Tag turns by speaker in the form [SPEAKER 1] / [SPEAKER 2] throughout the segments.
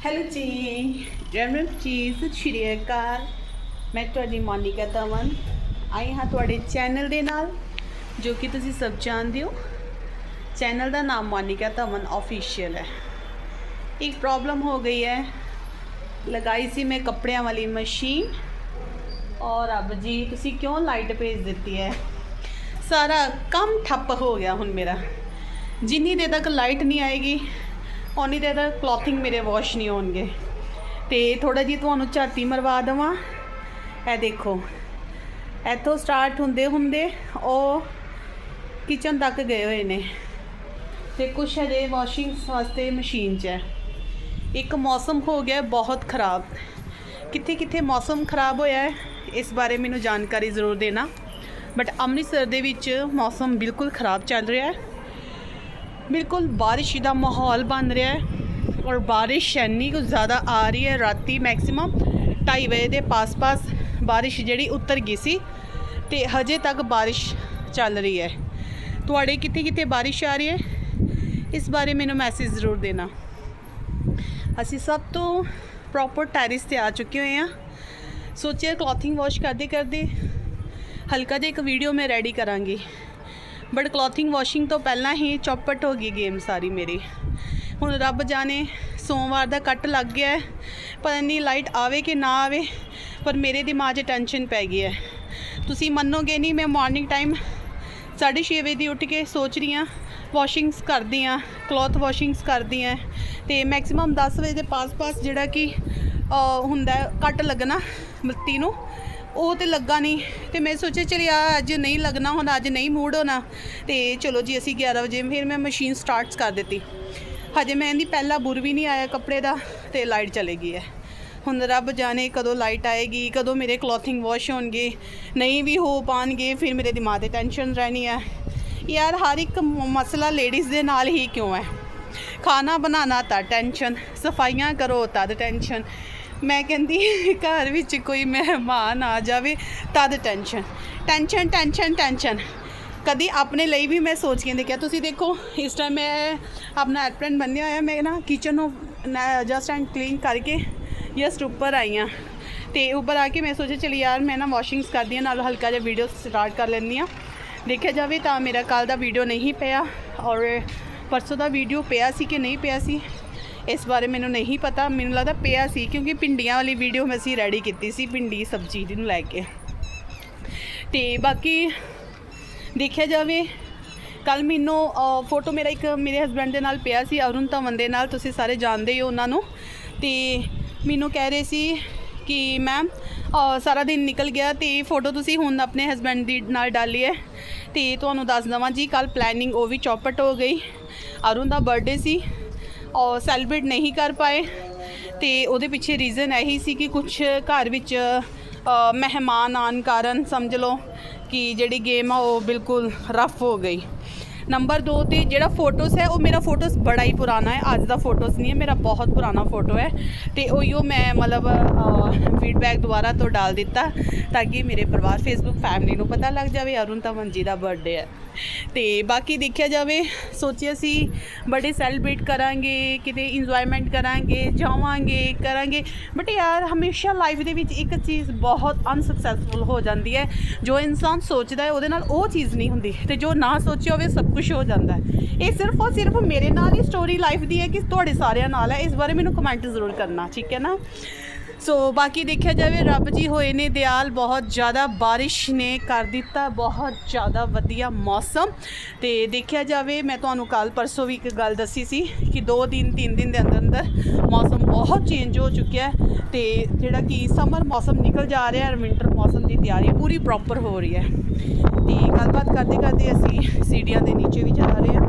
[SPEAKER 1] Hello ਜੀ ਰਮਨ ਜੀ ਸਤਿ ਸ਼੍ਰੀ ਅਕਾਲ ਮੈਂ ਤੁਹਾਡੀ ਮੋਨਿਕਾ ਦਮਨ ਆਈ ਹਾਂ ਤੁਹਾਡੇ ਚੈਨਲ ਦੇ ਨਾਲ ਜੋ ਕਿ ਤੁਸੀਂ ਸਭ ਜਾਣਦੇ ਹੋ ਚੈਨਲ ਦਾ ਨਾਮ ਮੋਨਿਕਾ ਦਮਨ ਆਫੀਸ਼ੀਅਲ ਹੈ ਇੱਕ ਪ੍ਰੋਬਲਮ ਹੋ ਗਈ ਹੈ ਲਗਾਈ ਸੀ ਮੈਂ ਕੱਪੜਿਆਂ ਵਾਲੀ ਮਸ਼ੀਨ ਔਰ ਅਬ ਜੀ ਤੁਸੀਂ ਕਿਉਂ ਲਾਈਟ ਭੇਜ ਦਿੱਤੀ ਹੈ ਸਾਰਾ ਕੰਮ ਠੱਪ ਹੋ ਗਿਆ ਹੁਣ ਮੇਰਾ ਜਿੰਨੀ ਦੇਰ ਤੱਕ ਲਾਈਟ ਨਹੀਂ ਆਏਗੀ ਉਨੀ ਦੇਰ ਤੱਕ ਕਲੋਥਿੰਗ ਮੇਰੇ ਵਾਸ਼ ਨਹੀਂ ਹੋਣਗੇ। ਤੇ ਥੋੜਾ ਜੀ ਤੁਹਾਨੂੰ ਝਾਤੀ ਮਰਵਾ ਦਵਾਂ। ਇਹ ਦੇਖੋ, ਇੱਥੋਂ ਸਟਾਰਟ ਹੁੰਦੇ ਹੁੰਦੇ ਉਹ ਕਿਚਨ ਤੱਕ ਗਏ ਹੋਏ ਨੇ। ਤੇ ਕੁਛ ਹਜੇ ਵਾਸ਼ਿੰਗ ਵਾਸਤੇ ਮਸ਼ੀਨ 'ਚ ਹੈ। ਇੱਕ ਮੌਸਮ ਹੋ ਗਿਆ ਬਹੁਤ ਖਰਾਬ। ਕਿੱਥੇ ਕਿੱਥੇ ਮੌਸਮ ਖਰਾਬ ਹੋਇਆ ਹੈ, ਇਸ ਬਾਰੇ ਮੈਨੂੰ ਜਾਣਕਾਰੀ ਜ਼ਰੂਰ ਦੇਣਾ। ਬਟ ਅੰਮ੍ਰਿਤਸਰ ਦੇ ਵਿੱਚ ਮੌਸਮ ਬਿਲਕੁਲ ਖਰਾਬ ਚੱਲ ਰਿਹਾ ਹੈ। ਬਿਲਕੁਲ ਬਾਰਿਸ਼ ਦਾ ਮਾਹੌਲ ਬਣ ਰਿਹਾ ਹੈ ਔਰ ਬਾਰਿਸ਼ ਇੰਨੀ ਕੁ ਜ਼ਿਆਦਾ ਆ ਰਹੀ ਹੈ ਰਾਤੀ ਮੈਕਸਿਮਮ 2:30 ਵਜੇ ਦੇ ਪਾਸ-ਪਾਸ ਬਾਰਿਸ਼ ਜਿਹੜੀ ਉਤਰ ਗਈ ਸੀ ਤੇ ਹਜੇ ਤੱਕ ਬਾਰਿਸ਼ ਚੱਲ ਰਹੀ ਹੈ। ਤੁਹਾਡੇ ਕਿੱਥੇ ਕਿੱਥੇ ਬਾਰਿਸ਼ ਆ ਰਹੀ ਹੈ? ਇਸ ਬਾਰੇ ਮੈਨੂੰ ਮੈਸੇਜ ਜ਼ਰੂਰ ਦੇਣਾ। ਅਸੀਂ ਸਭ ਤੋਂ ਪ੍ਰੋਪਰ ਟੈਰਿਸ ਤੇ ਆ ਚੁੱਕੇ ਹੋਏ ਹਾਂ। ਸੋਚਿਆ ਕਲੋਥਿੰਗ ਵਾਸ਼ ਕਰਦੇ ਕਰਦੇ ਹਲਕਾ ਜਿਹਾ ਇੱਕ ਵੀਡੀਓ ਮੈਂ ਰੈਡੀ ਕਰਾਂਗੀ। ਬਟ ਕਲੋਥਿੰਗ ਵਾਸ਼ਿੰਗ ਤੋਂ ਪਹਿਲਾਂ ਹੀ ਚੌਪਟ ਹੋ ਗਈ ਗੇਮ ਸਾਰੀ ਮੇਰੀ। ਹੁਣ ਰੱਬ ਜਾਣੇ ਸੋਮਵਾਰ ਦਾ ਕੱਟ ਲੱਗ ਗਿਆ ਹੈ ਪਤਾ ਨਹੀਂ ਲਾਈਟ ਆਵੇ ਕਿ ਨਾ ਆਵੇ, ਪਰ ਮੇਰੇ ਦਿਮਾਗ 'ਚ ਟੈਨਸ਼ਨ ਪੈ ਗਈ ਹੈ। ਤੁਸੀਂ ਮੰਨੋਗੇ ਨਹੀਂ, ਮੈਂ ਮਾਰਨਿੰਗ ਟਾਈਮ 6:30 ਵਜੇ ਦੀ ਉੱਠ ਕੇ ਸੋਚ ਰਹੀ ਹਾਂ ਵਾਸ਼ਿੰਗਸ ਕਰਦੀ ਹਾਂ ਕਲੋਥ ਵਾਸ਼ਿੰਗਸ ਕਰਦੀ ਹਾਂ, ਤੇ ਮੈਕਸਿਮਮ 10 ਵਜੇ ਦੇ ਪਾਸ-ਪਾਸ ਜਿਹੜਾ ਕਿ ਹੁੰਦਾ ਕੱਟ ਲੱਗਣਾ ਬੱਤੀ ਨੂੰ ਉਹ ਤੇ ਲੱਗਾ ਨਹੀਂ ਤੇ ਮੈਂ ਸੋਚਿਆ ਚਲ ਯਾਰ ਅੱਜ ਨਹੀਂ ਲੱਗਣਾ ਹੁਣ, ਅੱਜ ਨਹੀਂ ਮੂਡ ਹੋਣਾ ਤੇ ਚਲੋ ਜੀ ਅਸੀਂ 11 ਵਜੇ ਫਿਰ ਮੈਂ ਮਸ਼ੀਨ ਸਟਾਰਟਸ ਕਰ ਦਿੱਤੀ। ਹਜੇ ਮੈਂ ਇਹਦੀ ਪਹਿਲਾ ਬੁਰ ਵੀ ਨਹੀਂ ਆਇਆ ਕੱਪੜੇ ਦਾ ਤੇ ਲਾਈਟ ਚਲੇ ਗਈ ਹੈ। ਹੁਣ ਰੱਬ ਜਾਣੇ ਕਦੋਂ ਲਾਈਟ ਆਏਗੀ, ਕਦੋਂ ਮੇਰੇ ਕਲੋਥਿੰਗ ਵਾਸ਼ ਹੋਣਗੇ, ਨਹੀਂ ਵੀ ਹੋ ਪਾਣਗੇ, ਫਿਰ ਮੇਰੇ ਦਿਮਾਗ ਤੇ ਟੈਨਸ਼ਨ ਰਹਿਣੀ ਹੈ। ਯਾਰ ਹਰ ਇੱਕ ਮਸਲਾ ਲੇਡੀਜ਼ ਦੇ ਨਾਲ ਹੀ ਕਿਉਂ ਹੈ? ਖਾਣਾ ਬਣਾਉਣਾ ਤਾਂ ਟੈਨਸ਼ਨ ਸਫਾਈਆਂ ਕਰੋ ਤਦ ਟੈਨਸ਼ਨ ਮੈਂ ਕਹਿੰਦੀ ਘਰ ਵਿੱਚ ਕੋਈ ਮਹਿਮਾਨ ਆ ਜਾਵੇ, ਤਦ ਟੈਨਸ਼ਨ ਟੈਨਸ਼ਨ ਟੈਨਸ਼ਨ ਟੈਨਸ਼ਨ ਕਦੀ ਆਪਣੇ ਲਈ ਵੀ ਮੈਂ ਸੋਚ ਕੇ ਦੇਖਿਆ, ਤੁਸੀਂ ਦੇਖੋ, ਇਸ ਟਾਈਮ ਮੈਂ ਆਪਣਾ ਐਪਰਨ ਬੰਨਿਆ ਹੋਇਆ, ਮੈਂ ਨਾ ਕਿਚਨ ਨੂੰ ਜਸਟ ਐਂਡ ਕਲੀਨ ਕਰਕੇ ਜਸਟ ਉੱਪਰ ਆਈ ਹਾਂ। ਤੇ ਉੱਪਰ ਆ ਕੇ ਮੈਂ ਸੋਚਿਆ, ਚਲੀ ਯਾਰ, ਮੈਂ ਨਾ ਵਾਸ਼ਿੰਗਸ ਕਰਦੀ ਹਾਂ, ਨਾਲ ਹਲਕਾ ਜਿਹਾ ਵੀਡੀਓ ਸਟਾਰਟ ਕਰ ਲੈਂਦੀ ਹਾਂ। ਦੇਖਿਆ ਜਾਵੇ ਤਾਂ ਮੇਰਾ ਕੱਲ ਦਾ ਵੀਡੀਓ ਨਹੀਂ ਪਿਆ, ਔਰ ਪਰਸੋਂ ਦਾ ਵੀਡੀਓ ਪਿਆ ਸੀ ਕਿ ਨਹੀਂ ਪਿਆ ਸੀ? ਇਸ ਬਾਰੇ ਮੈਨੂੰ ਨਹੀਂ ਪਤਾ, ਮੈਨੂੰ ਲੱਗਦਾ ਪਿਆ ਸੀ ਕਿਉਂਕਿ ਪਿੰਡੀਆਂ ਵਾਲੀ ਵੀਡੀਓ ਮੈਂ ਸੀ ਰੈਡੀ ਕੀਤੀ ਸੀ ਪਿੰਡੀ ਸਬਜ਼ੀ ਨੂੰ ਲੈ ਕੇ। ਤੇ ਬਾਕੀ ਦੇਖਿਆ ਜਾਵੇ ਕੱਲ ਮੈਨੂੰ ਫੋਟੋ ਮੇਰਾ ਇੱਕ ਮੇਰੇ ਹਸਬੰਡ ਦੇ ਨਾਲ ਪਿਆ ਸੀ, ਅਰੁਣ ਧਵਨ ਦੇ ਨਾਲ, ਤੁਸੀਂ ਸਾਰੇ ਜਾਣਦੇ ਹੀ ਹੋ ਉਹਨਾਂ ਨੂੰ। ਤੇ ਮੈਨੂੰ ਕਹਿ ਰਹੇ ਸੀ ਕਿ ਮੈਮ ਸਾਰਾ ਦਿਨ ਨਿਕਲ ਗਿਆ ਤੇ ਫੋਟੋ ਤੁਸੀਂ ਹੁਣ ਆਪਣੇ ਹਸਬੰਡ ਦੀ ਨਾਲ ਡਾਲੀ ਹੈ। ਤੇ ਤੁਹਾਨੂੰ ਦੱਸ ਦਵਾਂ ਜੀ ਕੱਲ ਪਲੈਨਿੰਗ ਉਹ ਵੀ ਚੌਪਟ ਹੋ ਗਈ। ਅਰੁਣ ਦਾ ਬਰਥਡੇ ਸੀ। ਔਰ ਸੈਲੀਬ੍ਰੇਟ ਨਹੀਂ ਕਰ ਪਾਏ। ਤੇ ਉਹਦੇ ਪਿੱਛੇ ਰੀਜ਼ਨ ਇਹੀ ਸੀ ਕਿ ਕੁਝ ਘਰ ਵਿੱਚ ਮਹਿਮਾਨ ਆਉਣ ਕਾਰਨ ਸਮਝ ਲਓ ਕਿ ਜਿਹੜੀ ਗੇਮ ਆ ਉਹ ਬਿਲਕੁਲ ਰਫ ਹੋ ਗਈ। ਨੰਬਰ 2 ਤੇ ਜਿਹੜਾ ਫੋਟੋਸ ਹੈ, ਉਹ ਮੇਰਾ ਫੋਟੋਸ ਬੜਾ ਹੀ ਪੁਰਾਣਾ ਹੈ। ਅੱਜ ਦਾ ਫੋਟੋਸ ਨਹੀਂ ਹੈ, ਮੇਰਾ ਬਹੁਤ ਪੁਰਾਣਾ ਫੋਟੋ ਹੈ। ਤੇ ਉਹੀਓ ਮੈਂ ਮਤਲਬ ਫੀਡਬੈਕ ਦੁਬਾਰਾ ਤੋਂ ਡਾਲ ਦਿੱਤਾ ਤਾਂ ਕਿ ਮੇਰੇ ਪਰਿਵਾਰ ਫੇਸਬੁੱਕ ਫੈਮਿਲੀ ਨੂੰ ਪਤਾ ਲੱਗ ਜਾਵੇ, ਅਰੁਣ ਧਵਨ ਜੀ ਦਾ ਬਰਥਡੇ ਹੈ। ਤੇ ਬਾਕੀ ਦੇਖਿਆ ਜਾਵੇ, ਸੋਚਿਆ ਸੀ ਬਰਥਡੇ ਸੈਲੀਬ੍ਰੇਟ ਕਰਾਂਗੇ, ਕਿਤੇ ਇੰਜੋਇਮੈਂਟ ਕਰਾਂਗੇ, ਜਾਵਾਂਗੇ, ਕਰਾਂਗੇ। ਬਟ ਯਾਰ, ਹਮੇਸ਼ਾ ਲਾਈਫ ਦੇ ਵਿੱਚ ਇੱਕ ਚੀਜ਼ ਬਹੁਤ ਅਨਸਕਸੈਸਫੁਲ ਹੋ ਜਾਂਦੀ ਹੈ। ਜੋ ਇਨਸਾਨ ਸੋਚਦਾ ਹੈ, ਉਹਦੇ ਨਾਲ ਉਹ ਚੀਜ਼ ਨਹੀਂ ਹੁੰਦੀ। ਤੇ ਜੋ ਨਾ ਸੋਚਿਆ ਹੋਵੇ, ਸਭ ਕੁਝ ਹੋ ਜਾਂਦਾ ਹੈ। ਇਹ ਸਿਰਫ ਔਰ ਸਿਰਫ ਮੇਰੇ ਨਾਲ ਹੀ ਸਟੋਰੀ ਲਾਈਫ ਦੀ ਹੈ ਕਿ ਤੁਹਾਡੇ ਸਾਰਿਆਂ ਨਾਲ ਹੈ। ਇਸ ਬਾਰੇ ਮੈਨੂੰ ਕਮੈਂਟ ਜ਼ਰੂਰ ਕਰਨਾ, ਠੀਕ ਹੈ ਨਾ? ਸੋ ਬਾਕੀ ਦੇਖਿਆ ਜਾਵੇ, ਰੱਬ ਜੀ ਹੋਏ ਨੇ ਦਿਆਲ, ਬਹੁਤ ਜ਼ਿਆਦਾ ਬਾਰਿਸ਼ ਨੇ ਕਰ ਦਿੱਤਾ, ਬਹੁਤ ਜ਼ਿਆਦਾ ਵਧੀਆ ਮੌਸਮ। ਤੇ ਦੇਖਿਆ ਜਾਵੇ, ਮੈਂ ਤੁਹਾਨੂੰ ਕੱਲ ਪਰਸੋਂ ਵੀ ਇੱਕ ਗੱਲ ਦੱਸੀ ਸੀ ਕਿ 2 ਦਿਨ 3 ਦਿਨ ਦੇ ਅੰਦਰ ਅੰਦਰ ਮੌਸਮ ਬਹੁਤ ਚੇਂਜ ਹੋ ਚੁੱਕਿਆ ਹੈ ਤੇ ਜਿਹੜਾ ਕਿ ਸਮਰ ਮੌਸਮ ਨਿਕਲ ਜਾ ਰਿਹਾ ਹੈ ਵਿੰਟਰ ਮੌਸਮ ਦੀ ਤਿਆਰੀ ਪੂਰੀ ਪ੍ਰੋਪਰ ਹੋ ਰਹੀ ਹੈ। ਤੇ ਗੱਲਬਾਤ ਕਰਦੇ ਕਰਦੇ ਅਸੀਂ ਸੀੜੀਆਂ ਦੇ ਨੀਚੇ ਵੀ ਜਾ ਰਹੇ ਹਾਂ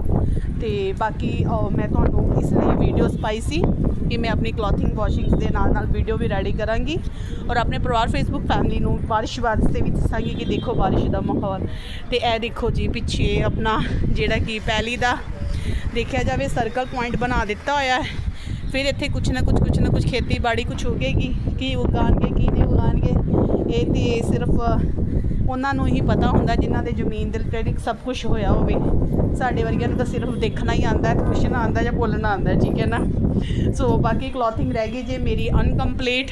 [SPEAKER 1] ਤੇ ਬਾਕੀ ਮੈਂ ਤੁਹਾਨੂੰ ਇਸ ਲਈ ਵੀਡੀਓਜ਼ ਪਾਈ ਸੀ ਕਿ ਮੈਂ ਆਪਣੀ ਕਲੋਥਿੰਗ ਵਾਸ਼ਿੰਗਸ ਦੇ ਨਾਲ ਨਾਲ ਵੀਡੀਓ ਵੀ ਰੈਡੀ ਕਰਾਂਗੀ ਔਰ ਆਪਣੇ ਪਰਿਵਾਰ ਫੇਸਬੁੱਕ ਫੈਮਿਲੀ ਨੂੰ ਬਾਰਿਸ਼ ਵਾਸਤੇ ਵੀ ਦੱਸਾਂਗੀ ਕਿ ਦੇਖੋ ਬਾਰਿਸ਼ ਦਾ ਮਾਹੌਲ। ਤੇ ਇਹ ਦੇਖੋ ਜੀ ਪਿੱਛੇ ਆਪਣਾ ਜਿਹੜਾ ਕਿ ਪਹਿਲੀ ਦਾ ਦੇਖਿਆ ਜਾਵੇ ਸਰਕਲ ਪੁਆਇੰਟ ਬਣਾ ਦਿੱਤਾ ਹੋਇਆ ਹੈ। ਫਿਰ ਇੱਥੇ ਕੁਛ ਨਾ ਕੁਛ ਕੁਛ ਨਾ ਕੁਛ ਖੇਤੀਬਾੜੀ ਕੁਛ ਹੋਗੇਗੀ ਕੀ ਉਗਾਣਗੇ ਕੀ ਨਹੀਂ ਉਗਾਣਗੇ ਇਹ ਤੇ ਸਿਰਫ ਉਹਨਾਂ ਨੂੰ ਹੀ ਪਤਾ ਹੁੰਦਾ ਜਿਨ੍ਹਾਂ ਦੇ ਜ਼ਮੀਨ ਦੇ ਰਿਲੇਟਡ ਸਭ ਕੁਝ ਹੋਇਆ ਹੋਵੇ। ਸਾਡੇ ਵਰਗਿਆਂ ਨੂੰ ਤਾਂ ਸਿਰਫ ਦੇਖਣਾ ਹੀ ਆਉਂਦਾ ਤੇ ਪੁੱਛਣਾ ਆਉਂਦਾ ਜਾਂ ਬੋਲਣਾ ਆਉਂਦਾ, ਠੀਕ ਹੈ ਨਾ? ਸੋ ਬਾਕੀ ਕਲੋਥਿੰਗ ਰਹਿ ਗਈ ਜੇ ਮੇਰੀ ਅਨਕੰਪਲੀਟ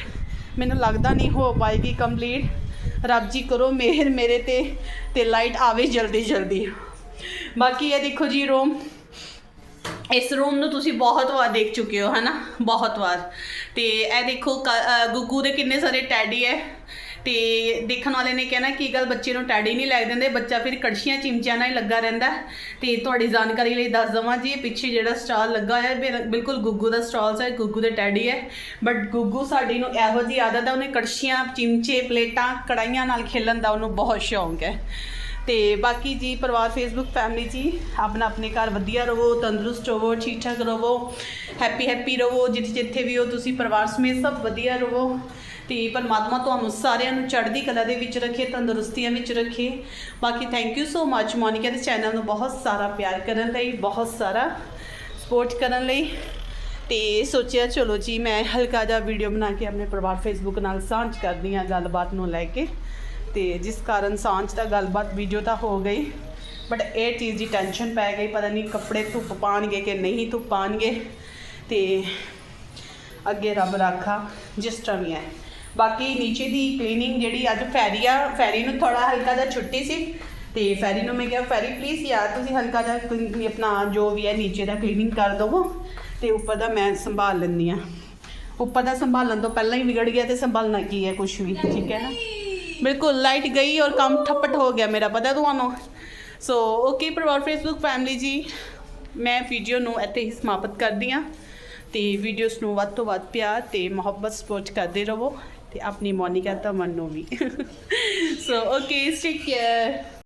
[SPEAKER 1] ਮੈਨੂੰ ਲੱਗਦਾ ਨਹੀਂ ਹੋ ਪਾਏਗੀ ਕੰਪਲੀਟ ਰੱਬ ਜੀ ਕਰੋ ਮਿਹਰ ਮੇਰੇ ਤੇ ਤੇ ਲਾਈਟ ਆਵੇ ਜਲਦੀ ਜਲਦੀ। ਬਾਕੀ ਇਹ ਦੇਖੋ ਜੀ ਰੂਮ ਇਸ ਰੂਮ ਨੂੰ ਤੁਸੀਂ ਬਹੁਤ ਵਾਰ ਦੇਖ ਚੁੱਕੇ ਹੋ, ਹਨਾ? ਬਹੁਤ ਵਾਰ। ਤੇ ਇਹ ਦੇਖੋ ਕ- ਗੁੱਗੂ ਦੇ ਕਿੰਨੇ ਸਾਰੇ ਟੈਡੀ ਹੈ। ਤੇ ਦੇਖਣ ਵਾਲੇ ਨੇ ਕਹਿਣਾ ਕੀ ਗੱਲ ਬੱਚੇ ਨੂੰ ਟੈਡੀ ਨਹੀਂ ਲੈ ਦਿੰਦੇ, ਬੱਚਾ ਫਿਰ ਕੜਛੀਆਂ ਚਿਮਚਿਆਂ ਨਾਲ ਹੀ ਲੱਗਾ ਰਹਿੰਦਾ। ਹੈ। ਤੇ ਤੁਹਾਡੀ ਜਾਣਕਾਰੀ ਲਈ ਦੱਸ ਦਵਾਂ ਜੀ ਪਿੱਛੇ ਜਿਹੜਾ ਸਟਾਲ ਲੱਗਾ ਹੋਇਆ ਬਿਲਕੁਲ ਗੁੱਗੂ ਦਾ ਸਟਾਲ ਹੈ ਗੁੱਗੂ ਦੇ ਟੈਡੀ ਹੈ। ਬਟ ਗੁੱਗੂ ਸਾਡੀ ਨੂੰ ਇਹੋ ਜਿਹੀ ਆਦਤ ਹੈ, ਉਹਨੇ ਕੜਛੀਆਂ, ਚਿਮਚੇ, ਪਲੇਟਾਂ ਕੜਾਈਆਂ ਨਾਲ ਖੇਲਣ ਦਾ ਉਹਨੂੰ ਬਹੁਤ ਸ਼ੌਂਕ ਹੈ। ਤੇ ਬਾਕੀ ਜੀ, ਪਰਿਵਾਰ ਫੇਸਬੁੱਕ ਫੈਮਿਲੀ ਜੀ, ਆਪਣਾ ਆਪਣੇ ਘਰ ਵਧੀਆ ਰਹੋ, ਤੰਦਰੁਸਤ ਰਹੋ ਠੀਕ ਠਾਕ ਰਹੋ ਹੈਪੀ ਹੈਪੀ ਰਹੋ ਜਿੱਥੇ ਜਿੱਥੇ ਵੀ ਹੋ ਤੁਸੀਂ, ਪਰਿਵਾਰ ਸਮੇਤ ਸਭ ਵਧੀਆ ਰਹੋ। ਤੇ ਪਰਮਾਤਮਾ ਤੁਹਾਨੂੰ ਸਾਰਿਆਂ ਨੂੰ ਚੜ੍ਹਦੀ ਕਲਾ ਦੇ ਵਿੱਚ ਰੱਖੇ, ਤੰਦਰੁਸਤੀਆਂ ਵਿੱਚ ਰੱਖੇ। ਬਾਕੀ thank you so much Monica ਦੇ ਚੈਨਲ ਨੂੰ ਬਹੁਤ ਸਾਰਾ ਪਿਆਰ ਕਰਨ ਲਈ, ਬਹੁਤ ਸਾਰਾ ਸਪੋਰਟ ਕਰਨ ਲਈ। ਤੇ ਸੋਚਿਆ ਚਲੋ ਜੀ, ਮੈਂ ਹਲਕਾ ਜਿਹਾ ਵੀਡੀਓ ਬਣਾ ਕੇ ਆਪਣੇ ਪਰਿਵਾਰ ਫੇਸਬੁੱਕ ਨਾਲ ਸਾਂਝ ਕਰਦੀ ਹਾਂ ਗੱਲਬਾਤ ਨੂੰ ਲੈ ਕੇ। ਤੇ ਜਿਸ ਕਾਰਨ ਸਾਂਝ ਦਾ ਗੱਲਬਾਤ ਵੀਡੀਓ ਤਾਂ ਹੋ ਗਈ ਬਟ ਇਹ ਚੀਜ਼ ਦੀ ਟੈਨਸ਼ਨ ਪੈ ਗਈ, ਪਤਾ ਨਹੀਂ ਕੱਪੜੇ ਧੁੱਪ ਪਾਣਗੇ ਕਿ ਨਹੀਂ ਧੁੱਪ ਪਾਣਗੇ ਤੇ ਅੱਗੇ ਰੱਬ ਰਾਖਾ, ਜਿਸ ਤਰ੍ਹਾਂ ਵੀ ਹੈ। ਬਾਕੀ ਨੀਚੇ ਦੀ ਕਲੀਨਿੰਗ ਜਿਹੜੀ ਅੱਜ ਫੈਰੀ ਆ, ਫੈਰੀ ਨੂੰ ਥੋੜਾ ਹਲਕਾ ਜਿਹਾ ਛੁੱਟੀ ਸੀ ਤੇ ਫੈਰੀ ਨੂੰ ਮੈਂ ਕਿਹਾ, ਫੈਰੀ ਪਲੀਜ਼ ਯਾਰ ਤੁਸੀਂ ਹਲਕਾ ਜਿਹਾ clean- ਆਪਣਾ ਜੋ ਵੀ ਹੈ ਨੀਚੇ ਦਾ ਕਲੀਨਿੰਗ ਕਰ ਦਵੋ ਤੇ ਉੱਪਰ ਦਾ ਮੈਂ ਸੰਭਾਲ ਲੈਂਦੀ ਆ ਉੱਪਰ ਦਾ ਸੰਭਾਲਣ ਤੋਂ ਪਹਿਲਾਂ ਹੀ ਵਿਗੜ ਗਿਆ ਤੇ ਸੰਭਾਲਣਾ ਕੀ ਹੈ ਕੁਝ ਵੀ, ਠੀਕ ਹੈ ਨਾ? ਬਿਲਕੁਲ ਲਾਈਟ ਗਈ ਔਰ ਕੰਮ ਠੱਪਟ ਹੋ ਗਿਆ ਮੇਰਾ, ਪਤਾ ਤੁਹਾਨੂੰ? ਸੋ ਓਕੇ ਪਰਿਵਾਰ ਫੇਸਬੁੱਕ ਫੈਮਿਲੀ ਜੀ, ਮੈਂ ਵੀਡੀਓ ਨੂੰ ਇੱਥੇ ਹੀ ਸਮਾਪਤ ਕਰਦੀ ਹਾਂ ਤੇ ਵੀਡੀਓਜ਼ ਨੂੰ ਵੱਧ ਤੋਂ ਵੱਧ ਪਿਆਰ ਤੇ ਮੁਹੱਬਤ ਸਪੋਰਟ ਕਰਦੇ ਰਹੋ। ਤੇ ਆਪਣੀ ਮੋਨਿਕਾ ਤਾਂ ਨੂੰ ਵੀ। So okay take care